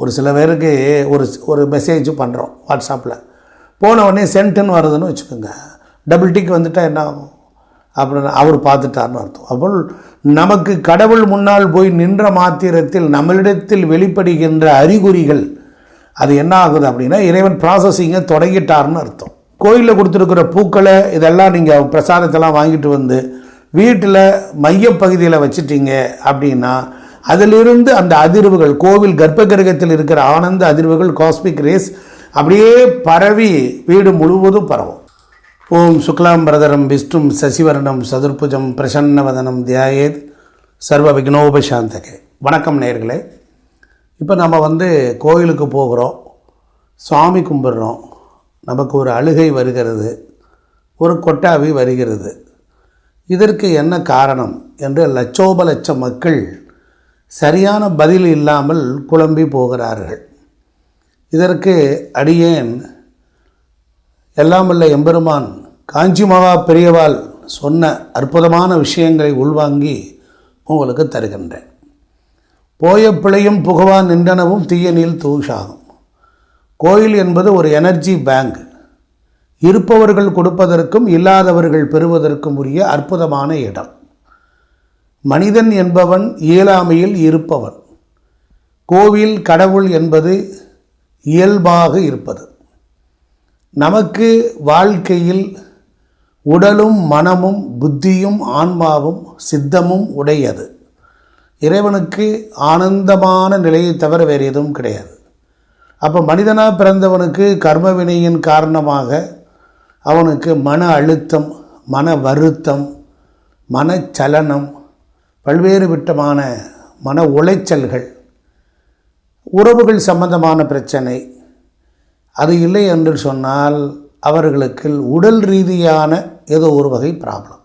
ஒரு சில பேருக்கு ஒரு ஒரு மெசேஜ் பண்ணுறோம் வாட்ஸ்அப்பில் போன உடனே சென்ட்டுன்னு வருதுன்னு வச்சுக்கோங்க. டபுள் டிக் வந்துட்டால் என்ன ஆகும்? அப்படின்னு அவர் பார்த்துட்டார்னு அர்த்தம். அப்போ நமக்கு கடவுள் முன்னால் போய் நின்ற மாத்திரத்தில் நம்மளிடத்தில் வெளிப்படுகின்ற அறிகுறிகள் அது என்ன ஆகுது அப்படின்னா இறைவன் ப்ராசஸிங்கை தொடங்கிட்டார்னு அர்த்தம். கோயிலில் கொடுத்துருக்குற பூக்களை இதெல்லாம் நீங்கள் பிரசாதத்தெல்லாம் வாங்கிட்டு வந்து வீட்டில் மையப்பகுதியில் வச்சுட்டீங்க அப்படின்னா அதிலிருந்து அந்த அதிர்வுகள் கோவில் கர்ப்ப கிரகத்தில் இருக்கிற ஆனந்த அதிர்வுகள் காஸ்மிக் ரேஸ் அப்படியே பரவி வீடு முழுவதும் பரவும். ஓம் சுக்லாம் பிரதரம் விஷ்ணும் சசிவர்ணம் சதுர்புஜம் பிரசன்னவதனம் தியாயேத் சர்வ விக்னோபசாந்தகே. வணக்கம் நேர்களே. இப்போ நம்ம வந்து கோயிலுக்கு போகிறோம் சுவாமி கும்பிட்றோம். நமக்கு ஒரு அழுகை வருகிறது ஒரு கொட்டாவி வருகிறது. இதற்கு என்ன காரணம் என்று லட்சோப லட்ச மக்கள் சரியான பதில் இல்லாமல் குழம்பி போகிறார்கள். இதற்கு அடியேன் எல்லாம் எம்பெருமான் காஞ்சி மகா பெரியவாள் சொன்ன அற்புதமான விஷயங்களை உள்வாங்கி உங்களுக்கு தருகின்றேன். போய பிழையும் புகவான் நின்றனவும் தீயனில் தூஷாகும். கோயில் என்பது ஒரு எனர்ஜி பேங்க். இருப்பவர்கள் கொடுப்பதற்கும் இல்லாதவர்கள் பெறுவதற்கும் உரிய அற்புதமான இடம். மனிதன் என்பவன் இயலாமையில் இருப்பவன். கோவில் கடவுள் என்பது இயல்பாக இருப்பது. நமக்கு வாழ்க்கையில் உடலும் மனமும் புத்தியும் ஆன்மாவும் சித்தமும் உடையது. இறைவனுக்கு ஆனந்தமான நிலையை தவிர வேறு எதுவும் கிடையாது. அப்போ மனிதனாக பிறந்தவனுக்கு கர்ம வினையின் காரணமாக அவனுக்கு மன அழுத்தம் மன வருத்தம் மனச்சலனம் பல்வேறு விட்டமான மன உளைச்சல்கள் உறவுகள் சம்பந்தமான பிரச்சனை அது இல்லை என்று சொன்னால் அவர்களுக்கு உடல் ரீதியான ஏதோ ஒரு வகை ப்ராப்ளம்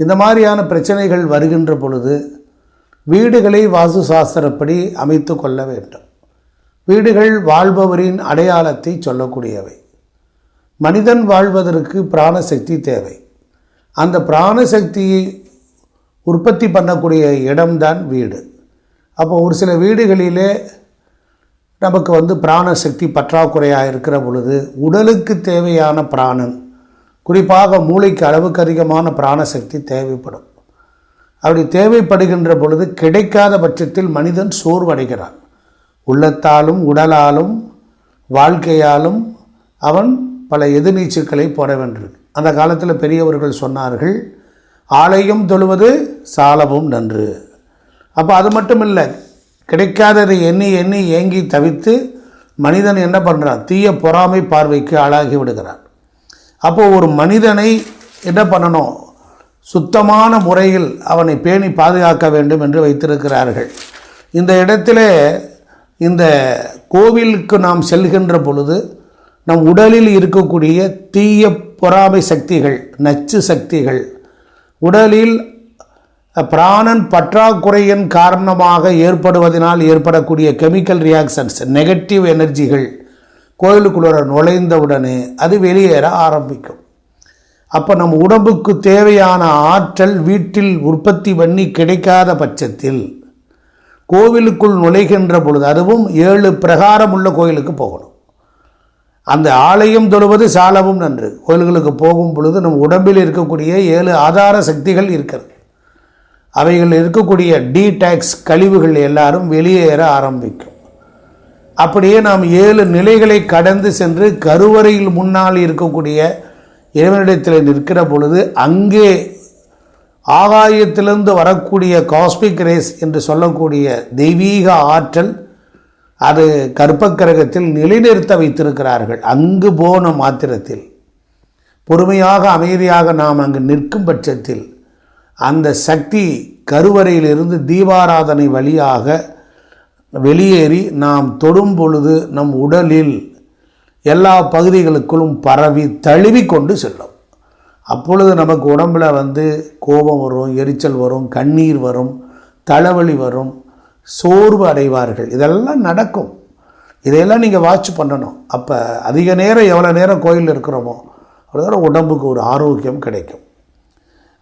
இந்த மாதிரியான பிரச்சனைகள் வருகின்ற பொழுது வீடுகளை வாஸ்து சாஸ்திரப்படி அமைத்து கொள்ள வேண்டும். வீடுகள் வாழ்பவரின் அடையாளத்தை சொல்லக்கூடியவை. மனிதன் வாழ்வதற்கு பிராணசக்தி தேவை. அந்த பிராணசக்தியை உற்பத்தி பண்ணக்கூடிய இடம்தான் வீடு. அப்போ ஒரு சில வீடுகளிலே நமக்கு வந்து பிராணசக்தி பற்றாக்குறையாக இருக்கிற பொழுது உடலுக்கு தேவையான பிராணன் குறிப்பாக மூளைக்கு அளவுக்கு அதிகமான பிராணசக்தி தேவைப்படும். அப்படி தேவைப்படுகின்ற பொழுது கிடைக்காத பட்சத்தில் மனிதன் சோர்வடைகிறான். உள்ளத்தாலும் உடலாலும் வாழ்க்கையாலும் அவன் பல எதிர்நீச்சல்களை போட வேண்டியிருக்கு. அந்த காலத்தில் பெரியவர்கள் சொன்னார்கள் ஆலையும் தொழுவது சாலவும் நன்று. அப்போ அது மட்டும் இல்லை கிடைக்காததை எண்ணி எண்ணி ஏங்கி தவித்து மனிதன் என்ன பண்ணுறான் தீய பொறாமை பார்வைக்கு ஆளாகி விடுகிறான். அப்போது ஒரு மனிதனை என்ன பண்ணணும்? சுத்தமான முறையில் அவனை பேணி பாதுகாக்க வேண்டும் என்று வைத்திருக்கிறார்கள். இந்த இடத்திலே இந்த கோவிலுக்கு நாம் செல்கின்ற பொழுது நம் உடலில் இருக்கக்கூடிய தீய பொறாமை சக்திகள் நச்சு சக்திகள் உடலில் பிராணன் பற்றாக்குறையின் காரணமாக ஏற்படுவதனால் ஏற்படக்கூடிய கெமிக்கல் ரியாக்ஷன்ஸ் நெகட்டிவ் எனர்ஜிகள் கோயிலுக்குள்ள நுழைந்தவுடனே அது வெளியேற ஆரம்பிக்கும். அப்போ நம் உடம்புக்கு தேவையான ஆற்றல் வீட்டில் உற்பத்தி பண்ணி கிடைக்காத பட்சத்தில் கோவிலுக்குள் நுழைகின்ற பொழுது அதுவும் ஏழு பிரகாரம் உள்ள கோயிலுக்கு போகணும். அந்த ஆலயம் தொழுவது சாலவும் நன்று. கோயில்களுக்கு போகும் பொழுது நம் உடம்பில் இருக்கக்கூடிய ஏழு ஆதார சக்திகள் இருக்கிறது. அவைகள் இருக்கக்கூடிய டீடாக்ஸ் கழிவுகள் எல்லாரும் வெளியேற ஆரம்பிக்கும். அப்படியே நாம் ஏழு நிலைகளை கடந்து சென்று கருவறையில் முன்னால் இருக்கக்கூடிய இறைவனிடத்தில் நிற்கிற பொழுது அங்கே ஆகாயத்திலிருந்து வரக்கூடிய காஸ்மிக் ரேஸ் என்று சொல்லக்கூடிய தெய்வீக ஆற்றல் அது கற்பக்கிரகத்தில் நிலைநிறுத்த வைத்திருக்கிறார்கள். அங்கு போன மாத்திரத்தில் பொறுமையாக அமைதியாக நாம் அங்கு நிற்கும் பட்சத்தில் அந்த சக்தி கருவறையிலிருந்து தீபாராதனை வழியாக வெளியேறி நாம் தொடும் பொழுது நம் உடலில் எல்லா பகுதிகளுக்குள்ளும் பரவி தழுவி கொண்டு செல்லும். அப்பொழுது நமக்கு உடம்பில் வந்து கோபம் வரும் எரிச்சல் வரும் கண்ணீர் வரும் தலைவலி வரும். சோர்வு அடைவார்கள். இதெல்லாம் நடக்கும். இதையெல்லாம் நீங்கள் வாட்ச் பண்ணணும். அப்போ அதிக நேரம் எவ்வளோ நேரம் கோயிலில் இருக்கிறோமோ அவ்வளோ உடம்புக்கு ஒரு ஆரோக்கியம் கிடைக்கும்.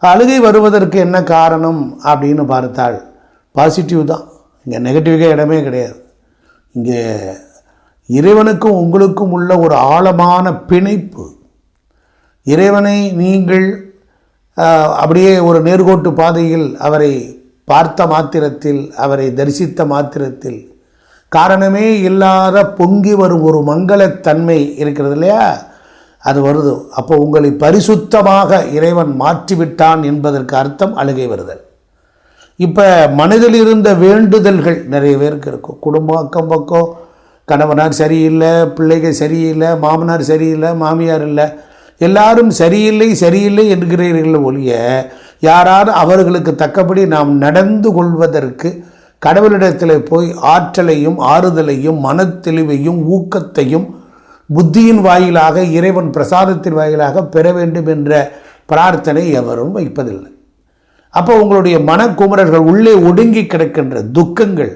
அழுகை வருவதற்கு என்ன காரணம் அப்படின்னு பார்த்தால் பாசிட்டிவ் தான். இங்கே நெகட்டிவ்கே இடமே கிடையாது. இங்கே இறைவனுக்கும் உங்களுக்கும் உள்ள ஒரு ஆழமான பிணைப்பு. இறைவனை நீங்கள் அப்படியே ஒரு நேர்கோட்டு பாதையில் அவரை பார்த்த மாத்திரத்தில் அவரை தரிசித்த மாத்திரத்தில். காரணமே இல்லாத பொங்கி வரும் ஒரு மங்களத்தன்மை இருக்கிறது இல்லையா? அது வருது. அப்போ உங்களை பரிசுத்தமாக இறைவன் மாற்றிவிட்டான் என்பதற்கு அர்த்தம் அழுகை வருதல். இப்போ மனதில் இருந்த வேண்டுதல்கள் நிறைய பேருக்கு இருக்கும். குடும்பம் அக்கம் பக்கம் கணவனார் சரியில்லை பிள்ளைகள் சரியில்லை மாமனார் சரியில்லை மாமியார் இல்லை. எல்லாரும் சரியில்லை சரியில்லை என்கிறீர்கள் ஒழிய யாராவது அவர்களுக்கு தக்கபடி நாம் நடந்து கொள்வதற்கு கடவுளிடத்தில் போய் ஆற்றலையும் ஆறுதலையும் மனத்தெளிவையும் ஊக்கத்தையும் புத்தியின் வாயிலாக இறைவன் பிரசாதத்தின் வாயிலாக பெற வேண்டும் என்ற பிரார்த்தனை எவரும் வைப்பதில்லை. அப்போ உங்களுடைய மனக்குமரர்கள் உள்ளே ஒடுங்கி கிடக்கின்ற துக்கங்கள்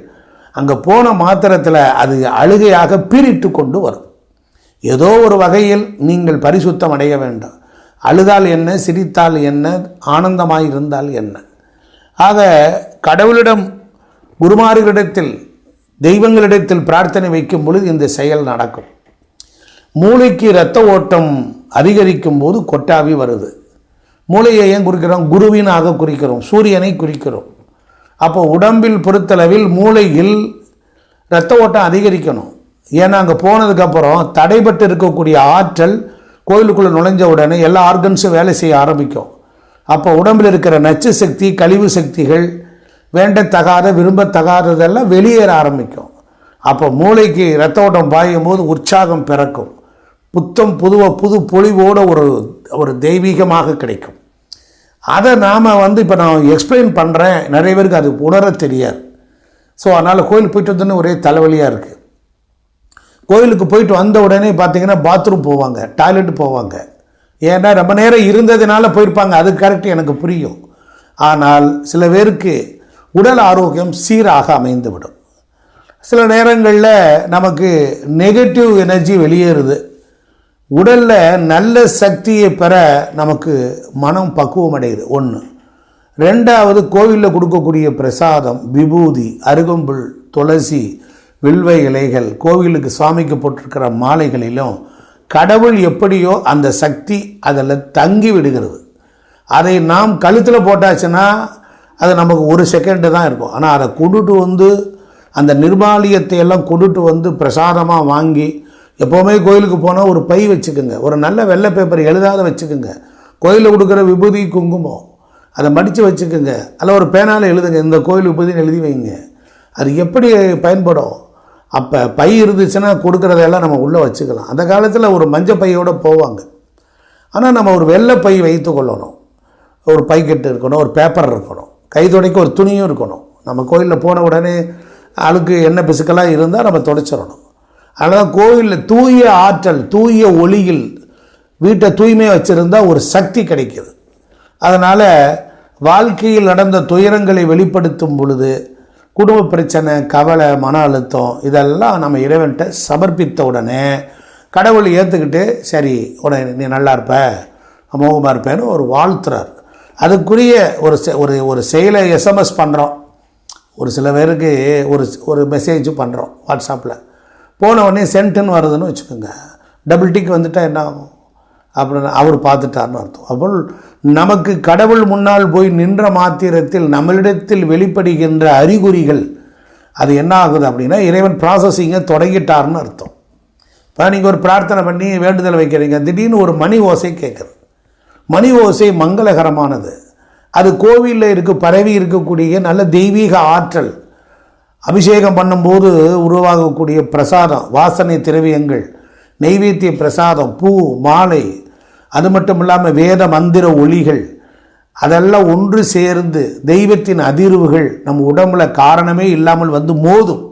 அங்கே போன மாத்திரத்தில் அது அழுகையாக பீரிட்டு கொண்டு வரும். ஏதோ ஒரு வகையில் நீங்கள் பரிசுத்தம் அடைய வேண்டும். அழுதால் என்ன சிரித்தால் என்ன ஆனந்தமாய் இருந்தால் என்ன? ஆக கடவுளிடம் குருமார்களிடத்தில் தெய்வங்களிடத்தில் பிரார்த்தனை வைக்கும் பொழுது இந்த செயல் நடக்கும். மூளைக்கு இரத்த ஓட்டம் அதிகரிக்கும் போது கொட்டாவி வருது. மூளையை ஏன் குறிக்கிறோம்? குருவினாக குறிக்கிறோம் சூரியனை குறிக்கிறோம். அப்போ உடம்பில் பொறுத்தளவில் மூளையில் இரத்த ஓட்டம் அதிகரிக்கணும். ஏன்னா அங்கே போனதுக்கப்புறம் தடைபட்டு இருக்கக்கூடிய ஆற்றல் கோயிலுக்குள்ளே நுழைஞ்ச உடனே எல்லா ஆர்கன்ஸும் வேலை செய்ய ஆரம்பிக்கும். அப்போ உடம்பில் இருக்கிற நச்சு சக்தி கழிவு சக்திகள் வேண்டத்தகாத விரும்பத்தகாததெல்லாம் வெளியேற ஆரம்பிக்கும். அப்போ மூளைக்கு ரத்த ஓட்டம் பாயும் போது உற்சாகம் பிறக்கும். புத்தம் புதுவ புது பொலிவோட ஒரு ஒரு தெய்வீகமாக கிடைக்கும். அதை நாம் வந்து இப்போ நான் எக்ஸ்பிளைன் பண்ணுறேன் நிறைய பேருக்கு அது உணர தெரியாது. ஸோ அதனால் கோயில் போயிட்டு வந்தோன்னே ஒரே தலைவலியாக இருக்குது கோயிலுக்கு போயிட்டு வந்த உடனே பார்த்தீங்கன்னா பாத்ரூம் போவாங்க டாய்லெட் போவாங்க. ஏன்னா ரொம்ப நேரம் இருந்ததுனால போயிருப்பாங்க. அது கரெக்ட் எனக்கு புரியும். ஆனால் சில பேருக்கு உடல் ஆரோக்கியம் சீராக அமைந்துவிடும். சில நேரங்களில் நமக்கு நெகட்டிவ் எனர்ஜி வெளியேறுது. உடலில் நல்ல சக்தியை பெற நமக்கு மனம் பக்குவம் அடையுது. ஒன்று ரெண்டாவது கோவிலில் கொடுக்கக்கூடிய பிரசாதம் விபூதி அருகம்புல் துளசி வில்வ இலைகள் கோவிலுக்கு சுவாமிக்கு போட்டிருக்கிற மாலைகளிலும் கடவுள் எப்படியோ அந்த சக்தி அதில் தங்கி விடுகிறது. அதை நாம் கழுத்தில் போட்டாச்சுன்னா அது நமக்கு ஒரு செகண்டு தான் இருக்கும். ஆனால் அதை கொண்டுட்டு வந்து அந்த நிர்மாலியத்தை எல்லாம் கொண்டுட்டு வந்து பிரசாதமாக வாங்கி எப்போவுமே கோயிலுக்கு போனால் ஒரு பை வச்சுக்கோங்க. ஒரு நல்ல வெள்ளை பேப்பர் எழுதாத வச்சுக்கோங்க. கோயிலில் கொடுக்குற விபூதி குங்குமம் அதை மடித்து வச்சுக்கோங்க. அதில் ஒரு பேனால் எழுதுங்க. இந்த கோயில் விபூதின்னு எழுதி வைங்க. அது எப்படி பயன்படும்? அப்போ பை இருந்துச்சுன்னா கொடுக்குறதெல்லாம் நம்ம உள்ளே வச்சுக்கலாம். அந்த காலத்தில் ஒரு மஞ்சள் பையோடு போவாங்க. ஆனால் நம்ம ஒரு வெள்ளை பை வைத்து கொள்ளணும். ஒரு பைக்கெட்டு இருக்கணும் ஒரு பேப்பர் இருக்கணும். கை துடைக்க ஒரு துணியும் இருக்கணும். நம்ம கோயிலில் போன உடனே அழுக்கு எண்ணெய் பிசுக்கெல்லாம் இருந்தால் நம்ம துடைச்சிடணும். அதனால் கோயிலில் தூய ஆற்றல் தூய ஒளியில் வீட்டை தூய்மையாக வச்சுருந்தா ஒரு சக்தி கிடைக்கிது. அதனால் வாழ்க்கையில் நடந்த துயரங்களை வெளிப்படுத்தும் பொழுது குடும்ப பிரச்சனை கவலை மன அழுத்தம் இதெல்லாம் நம்ம இறைவன்கிட்ட சமர்ப்பித்த உடனே கடவுள் ஏற்றுக்கிட்டு சரி உடனே நீ நல்லா இருப்ப அமோகமாக இருப்பேன்னு ஒரு வாழ்த்துறார். அதுக்குரிய ஒரு செ- ஒரு ஒரு செயலை எஸ்எம்எஸ் பண்ணுறோம் ஒரு சில பேருக்கு ஒரு ஒரு மெசேஜ் பண்ணுறோம் வாட்ஸ்அப்பில் போன உடனே சென்ட்டுன்னு வருதுன்னு வச்சுக்கோங்க. டபுள் டிக் வந்துட்டால் என்ன ஆகும்? அப்படின்னு அவர் பார்த்துட்டார்னு அர்த்தம். அப்போ நமக்கு கடவுள் முன்னால் போய் நின்ற மாத்திரத்தில் நம்மளிடத்தில் வெளிப்படுகின்ற அறிகுறிகள் அது என்ன ஆகுது அப்படின்னா இறைவன் ப்ராசஸிங்கை தொடங்கிட்டார்னு அர்த்தம். இப்போ நீங்கள் ஒரு பிரார்த்தனை பண்ணி வேண்டுதல் வைக்கிறீங்க திடீர்னு ஒரு மணி ஓசை கேட்குது மணி ஓசை மங்களகரமானது. அது கோவிலில் இருக்க பரவி இருக்கக்கூடிய நல்ல தெய்வீக ஆற்றல். அபிஷேகம் பண்ணும்போது உருவாகக்கூடிய பிரசாதம் வாசனை திரவியங்கள் நெய்வேத்திய பிரசாதம் பூ மாலை அது மட்டும் இல்லாமல் வேத மந்திர ஒளிகள் அதெல்லாம் ஒன்று சேர்ந்து தெய்வத்தின் அதிர்வுகள் நம்ம உடம்புல காரணமே இல்லாமல் வந்து மோதும்.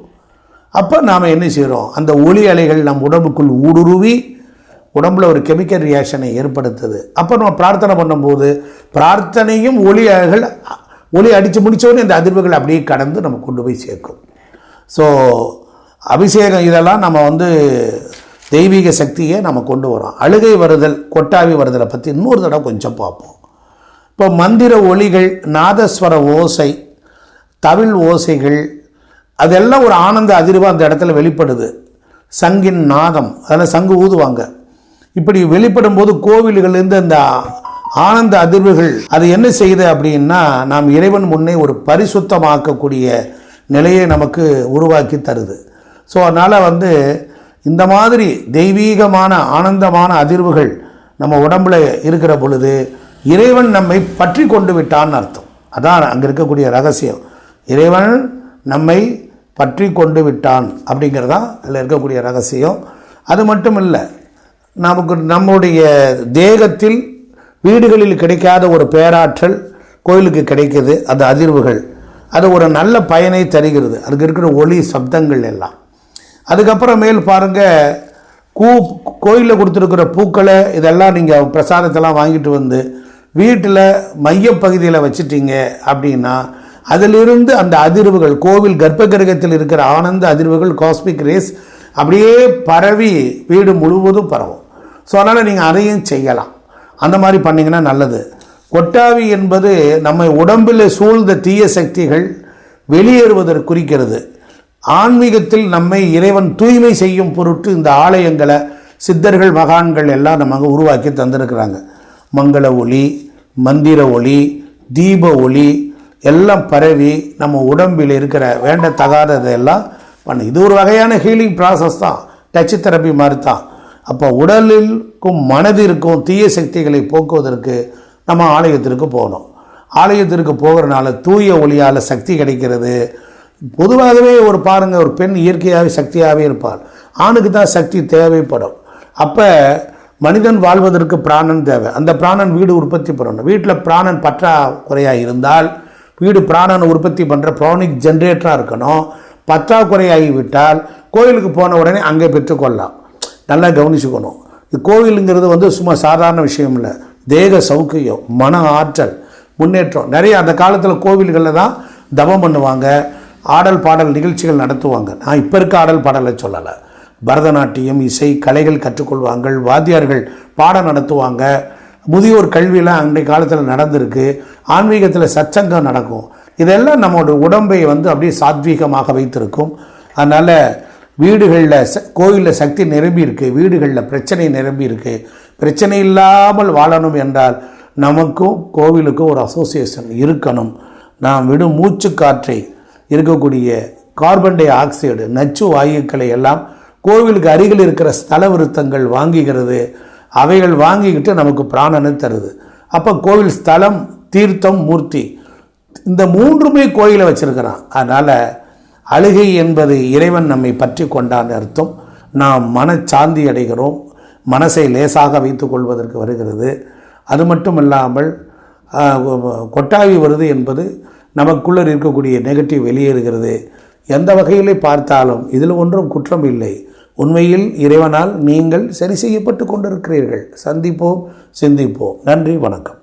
அப்போ நாம் என்ன செய்கிறோம் அந்த ஒளி அலைகள் நம் உடம்புக்குள் ஊடுருவி உடம்புல ஒரு கெமிக்கல் ரியாக்ஷனை ஏற்படுத்துது. அப்போ நம்ம பிரார்த்தனை பண்ணும்போது பிரார்த்தனையும் ஒளி அலைகள் ஒளி அடித்து முடித்தவொடனே இந்த அதிர்வுகள் அப்படியே கடந்து நம்ம கொண்டு போய் சேர்க்கும். ஸோ அபிஷேகம் இதெல்லாம் நம்ம வந்து தெய்வீக சக்தியை நம்ம கொண்டு வரோம். அழுகை வருதல் கொட்டாவி வருதலை பற்றி இன்னொரு தடவை கொஞ்சம் பார்ப்போம். இப்போ மந்திர ஒளிகள் நாதஸ்வர ஓசை தவில் ஓசைகள் அதெல்லாம் ஒரு ஆனந்த அதிர்வு அந்த இடத்துல வெளிப்படுது. சங்கின் நாதம் அதில் சங்கு ஊதுவாங்க. இப்படி வெளிப்படும் போது கோவில்கள்லேருந்து அந்த ஆனந்த அதிர்வுகள் அது என்ன செய்யுது அப்படின்னா நாம் இறைவன் முன்னே ஒரு பரிசுத்தமாக்கக்கூடிய நிலையை நமக்கு உருவாக்கி தருது. ஸோ அதனால் வந்து இந்த மாதிரி தெய்வீகமான ஆனந்தமான அதிர்வுகள் நம்ம உடம்புல இருக்கிற பொழுது இறைவன் நம்மை பற்றி கொண்டு விட்டான்னு அர்த்தம். அதான் அங்கே இருக்கக்கூடிய ரகசியம். இறைவன் நம்மை பற்றி கொண்டு விட்டான் அப்படிங்கிறது தான் அதில் இருக்கக்கூடிய ரகசியம். அது மட்டும் இல்லை நமக்கு நம்முடைய தேகத்தில் வீடுகளில் கிடைக்காத ஒரு பேராற்றல் கோயிலுக்கு கிடைக்கிது அந்த அதிர்வுகள். அது ஒரு நல்ல பயனை தருகிறது. அதுக்கு இருக்கிற ஒளி சப்தங்கள் எல்லாம். அதுக்கப்புறமேல் பாருங்கள் கூ கோயிலில் கொடுத்துருக்குற பூக்களை இதெல்லாம் நீங்கள் பிரசாதத்தெல்லாம் வாங்கிட்டு வந்து வீட்டில் மையப்பகுதியில் வச்சுட்டீங்க அப்படின்னா அதிலிருந்து அந்த அதிர்வுகள் கோவில் கர்ப்ப கிரகத்தில் இருக்கிற ஆனந்த அதிர்வுகள் காஸ்மிக் ரேஸ் அப்படியே பரவி வீடு முழுவதும் பரவும். ஸோ அதனால் நீங்கள் அதையும் செய்யலாம். அந்த மாதிரி பண்ணிங்கன்னா நல்லது. கொட்டாவி என்பது நம்ம உடம்பில் சூழ்ந்த தீய சக்திகள் வெளியேறுவதற்கு குறிக்கிறது. ஆன்மீகத்தில் நம்மை இறைவன் தூய்மை செய்யும் பொருட்டு இந்த ஆலயங்களை சித்தர்கள் மகான்கள் எல்லாம் நமக்கு உருவாக்கி தந்திருக்கிறாங்க. மங்கள ஒளி மந்திர ஒளி தீப ஒளி எல்லாம் பரவி நம்ம உடம்பில் இருக்கிற வேண்டத்தகாததெல்லாம் பண்ணு. இது ஒரு வகையான ஹீலிங் ப்ராசஸ் தான். டச்சு தெரப்பி மாதிரி தான் அப்போ உடலிற்கும் மனதிற்கும் தீய சக்திகளை போக்குவதற்கு நம்ம ஆலயத்திற்கு போகணும். ஆலயத்திற்கு போகிறனால தூய ஒளியால் சக்தி கிடைக்கிறது. பொதுவாகவே ஒரு பாருங்கள் ஒரு பெண் இயற்கையாகவே சக்தியாகவே இருப்பாள். ஆணுக்கு தான் சக்தி தேவைப்படும். அப்போ மனிதன் வாழ்வதற்கு பிராணன் தேவை. அந்த பிராணன் வீடு உற்பத்தி பண்ணணும். வீட்டில் பிராணன் பற்றாக்குறையாக இருந்தால் வீடு பிராணன் உற்பத்தி பண்ணுற ப்ரானிக் ஜென்ரேட்டராக இருக்கணும். பற்றாக்குறையாகி விட்டால் கோயிலுக்கு போன உடனே அங்கே பெற்றுக்கொள்ளலாம் நல்லா கவனிச்சுக்கணும். இது கோவிலுங்கிறது வந்து சும்மா சாதாரண விஷயம் இல்லை. தேக சௌக்கியம் மன ஆற்றல் முன்னேற்றம். நிறைய அந்த காலத்தில் கோவில்களில் தான் தவம் பண்ணுவாங்க. ஆடல் பாடல் நிகழ்ச்சிகள் நடத்துவாங்க. நான் இப்போ இருக்க ஆடல் பாடலை சொல்லலை. பரதநாட்டியம் இசை கலைகள் கற்றுக்கொள்வாங்க. வாத்தியார்கள் பாடம் நடத்துவாங்க. முதியோர் கல்வியெல்லாம் அன்றைய காலத்தில் நடந்திருக்கு. ஆன்மீகத்தில் சச்சங்கம் நடக்கும். இதெல்லாம் நம்மளோட உடம்பை வந்து அப்படியே சாத்வீகமாக வைத்திருக்கும். அதனால் வீடுகளில் ச கோயிலில் சக்தி நிரம்பி இருக்குது வீடுகளில் பிரச்சனை நிரம்பி இருக்குது பிரச்சனை இல்லாமல் வாழணும் என்றால் நமக்கும் கோவிலுக்கும் ஒரு அசோசியேஷன் இருக்கணும். நாம் விடும் மூச்சு காற்றை இருக்கக்கூடிய கார்பன் டை ஆக்சைடு நச்சு வாயுக்களை எல்லாம் கோவிலுக்கு அருகில் இருக்கிற ஸ்தல விருத்தங்கள் வாங்குகிறது. அவைகள் வாங்கிக்கிட்டு நமக்கு பிராணனை தருது. அப்போ கோவில் ஸ்தலம் தீர்த்தம் மூர்த்தி இந்த மூன்றுமே கோயிலை வச்சிருக்கிறான். அதனால் அழுகை என்பது இறைவன் நம்மை பற்றி கொண்டான்னு அர்த்தம். நாம் மனச்சாந்தி அடைகிறோம். மனசை லேசாக வைத்து கொள்வதற்கு வருகிறது. அது மட்டும் இல்லாமல் கொட்டாவி வருது என்பது நமக்குள்ள இருக்கக்கூடிய நெகட்டிவ் வெளியேறுகிறது. எந்த வகையிலே பார்த்தாலும் இதில் ஒன்றும் குற்றம் இல்லை. உண்மையில் இறைவனால் நீங்கள் சரி செய்யப்பட்டு கொண்டிருக்கிறீர்கள். சந்திப்போம் சிந்திப்போம். நன்றி வணக்கம்.